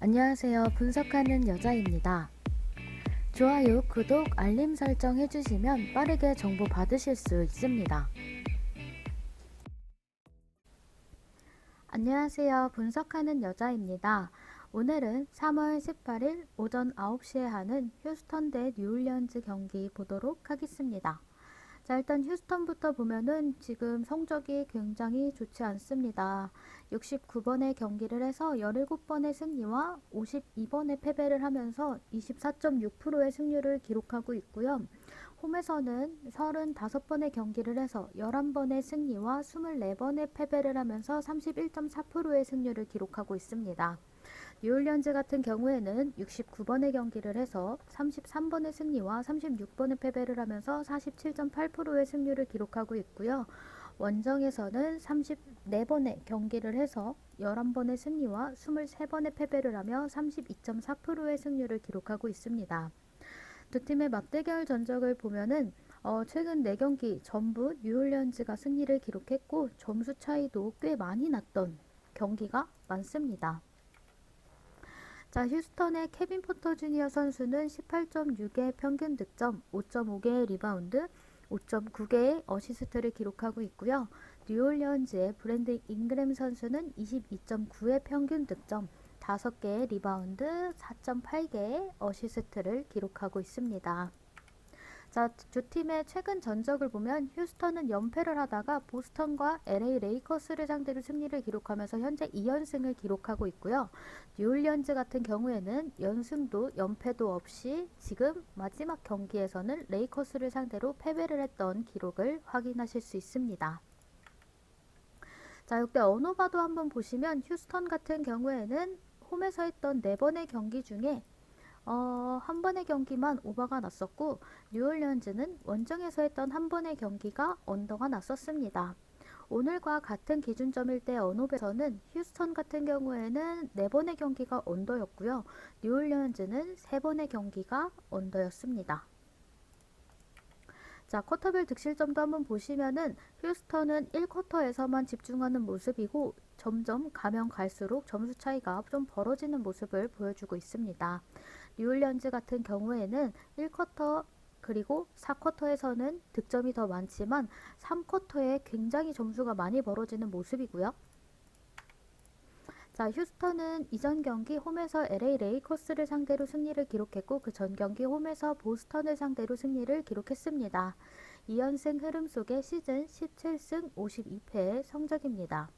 안녕하세요. 분석하는 여자입니다. 좋아요, 구독, 알림 설정 해주시면 빠르게 정보 받으실 수 있습니다. 안녕하세요. 분석하는 여자입니다. 오늘은 3월 18일 오전 9시에 하는 휴스턴 대 뉴올리언즈 경기 보도록 하겠습니다. 자, 일단 휴스턴부터 보면은 지금 성적이 굉장히 좋지 않습니다. 69번의 경기를 해서 17번의 승리와 52번의 패배를 하면서 24.6%의 승률을 기록하고 있고요. 홈에서는 35번의 경기를 해서 11번의 승리와 24번의 패배를 하면서 31.4%의 승률을 기록하고 있습니다. 뉴올리언즈 같은 경우에는 69번의 경기를 해서 33번의 승리와 36번의 패배를 하면서 47.8%의 승률을 기록하고 있고요. 원정에서는 34번의 경기를 해서 11번의 승리와 23번의 패배를 하며 32.4%의 승률을 기록하고 있습니다. 두 팀의 맞대결 전적을 보면은 어, 최근 4경기 전부 뉴올리언즈가 승리를 기록했고 점수 차이도 꽤 많이 났던 경기가 많습니다. 자, 휴스턴의 케빈 포터 주니어 선수는 18.6의 평균 득점, 5.5개의 리바운드, 5.9개의 어시스트를 기록하고 있고요. 뉴올리언즈의 브랜드 잉그램 선수는 22.9의 평균 득점, 5개의 리바운드, 4.8개의 어시스트를 기록하고 있습니다. 자, 두 팀의 최근 전적을 보면 휴스턴은 연패를 하다가 보스턴과 LA 레이커스를 상대로 승리를 기록하면서 현재 2연승을 기록하고 있고요. 뉴올리언즈 같은 경우에는 연승도 연패도 없이 지금 마지막 경기에서는 레이커스를 상대로 패배를 했던 기록을 확인하실 수 있습니다. 자, 이때 언어바도 한번 보시면 휴스턴 같은 경우에는 홈에서 했던 네 번의 경기 중에 어, 한 번의 경기만 오버가 났었고 뉴올리언즈는 원정에서 했던 한 번의 경기가 언더가 났었습니다. 오늘과 같은 기준점일 때 언업에서는 휴스턴 같은 경우에는 네 번의 경기가 언더였고요. 뉴올리언즈는 세 번의 경기가 언더였습니다. 자, 쿼터별 득실점도 한번 보시면은 휴스턴은 1쿼터에서만 집중하는 모습이고 점점 가면 갈수록 점수 차이가 좀 벌어지는 모습을 보여주고 있습니다. 뉴올리언즈 같은 경우에는 1쿼터 그리고 4쿼터에서는 득점이 더 많지만 3쿼터에 굉장히 점수가 많이 벌어지는 모습이고요. 자, 휴스턴은 이전 경기 홈에서 LA 레이커스를 상대로 승리를 기록했고 그 전 경기 홈에서 보스턴을 상대로 승리를 기록했습니다. 2연승 흐름 속에 시즌 17승 52패의 성적입니다.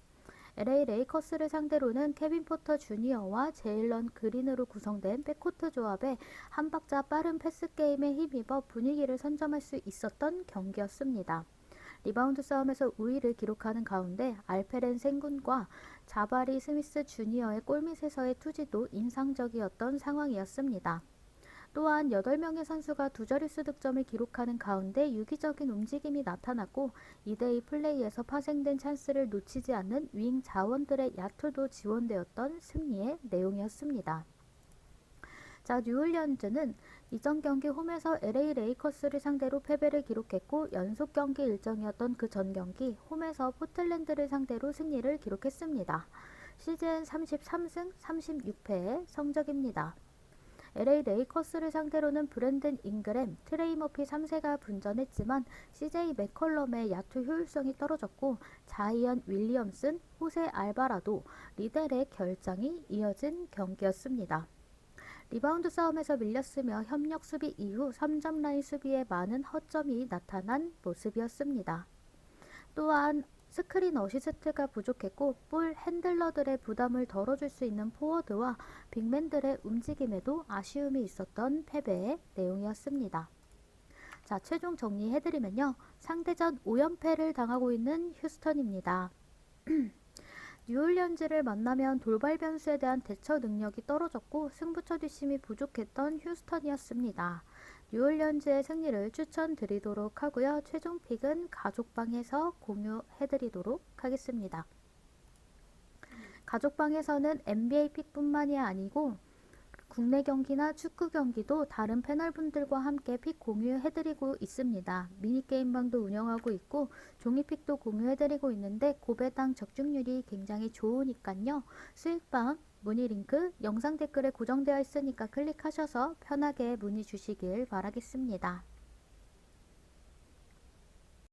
LA 레이커스를 상대로는 케빈 포터 주니어와 제일런 그린으로 구성된 백코트 조합에 한 박자 빠른 패스 게임에 힘입어 분위기를 선점할 수 있었던 경기였습니다. 리바운드 싸움에서 우위를 기록하는 가운데 알페렌 생군과 자바리 스미스 주니어의 골밑에서의 투지도 인상적이었던 상황이었습니다. 또한 8명의 선수가 두 자릿수 득점을 기록하는 가운데 유기적인 움직임이 나타났고 2대2 플레이에서 파생된 찬스를 놓치지 않는 윙 자원들의 야투도 지원되었던 승리의 내용이었습니다. 자, 뉴올리언즈는 이전 경기 홈에서 LA 레이커스를 상대로 패배를 기록했고 연속 경기 일정이었던 그 전 경기 홈에서 포틀랜드를 상대로 승리를 기록했습니다. 시즌 33승 36패의 성적입니다. LA 레이커스를 상대로는 브랜든 잉그램, 트레이 머피 3세가 분전했지만 CJ 맥컬럼의 야투 효율성이 떨어졌고 자이언 윌리엄슨, 호세 알바라도, 리델의 결장이 이어진 경기였습니다. 리바운드 싸움에서 밀렸으며 협력 수비 이후 3점 라인 수비에 많은 허점이 나타난 모습이었습니다. 또한 스크린 어시스트가 부족했고 볼 핸들러들의 부담을 덜어줄 수 있는 포워드와 빅맨들의 움직임에도 아쉬움이 있었던 패배의 내용이었습니다. 자, 최종 정리해드리면요. 상대전 5연패를 당하고 있는 휴스턴입니다. 뉴올리언즈를 만나면 돌발 변수에 대한 대처 능력이 떨어졌고 승부처 뒷심이 부족했던 휴스턴이었습니다. 뉴올리언즈의 승리를 추천드리도록 하고요. 최종 픽은 가족방에서 공유해드리도록 하겠습니다. 가족방에서는 NBA 픽뿐만이 아니고 국내 경기나 축구 경기도 다른 패널분들과 함께 픽 공유해드리고 있습니다. 미니게임방도 운영하고 있고 종이픽도 공유해드리고 있는데 고배당 적중률이 굉장히 좋으니까요. 수익방 문의 링크 영상 댓글에 고정되어 있으니까 클릭하셔서 편하게 문의 주시길 바라겠습니다.